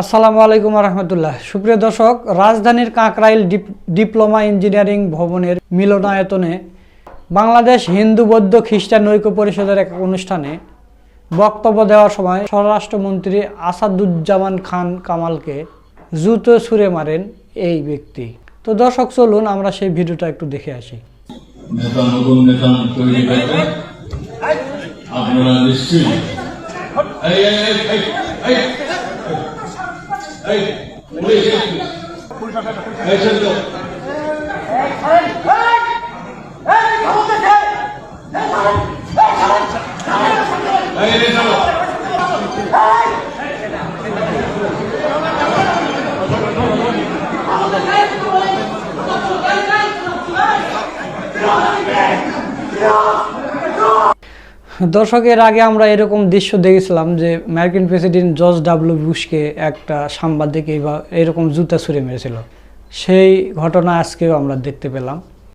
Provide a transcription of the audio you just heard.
আসসালামু আলাইকুম রহমতুল্লাহ সুপ্রিয় দর্শক, রাজধানীর কাকরাইল ডিপ্লোমা ইঞ্জিনিয়ারিং ভবনের মিলনায়তনে বাংলাদেশ হিন্দু বৌদ্ধ খ্রিস্টান ঐক্য পরিষদের এক অনুষ্ঠানে বক্তব্য দেওয়ার সময় স্বরাষ্ট্রমন্ত্রী আসাদুজ্জামান খান কামালকে জুতো ছুঁড়ে মারেন এই ব্যক্তি। তো দর্শক, চলুন আমরা সেই ভিডিওটা একটু দেখে আসি। আপনারা নিশ্চয়ই এই, এই, এই, এই, এই, এই, পুলিশ, দর্শকের আগে আমরা এরকম দৃশ্য দেখেছিলাম যে মার্কিন প্রেসিডেন্ট জর্জ ডাব্লিউ বুশকে একটা সাংবাদিক এইভাবে এরকম জুতা ছুঁড়ে মেরেছিল। সেই ঘটনা আজকেও আমরা দেখতে পেলাম।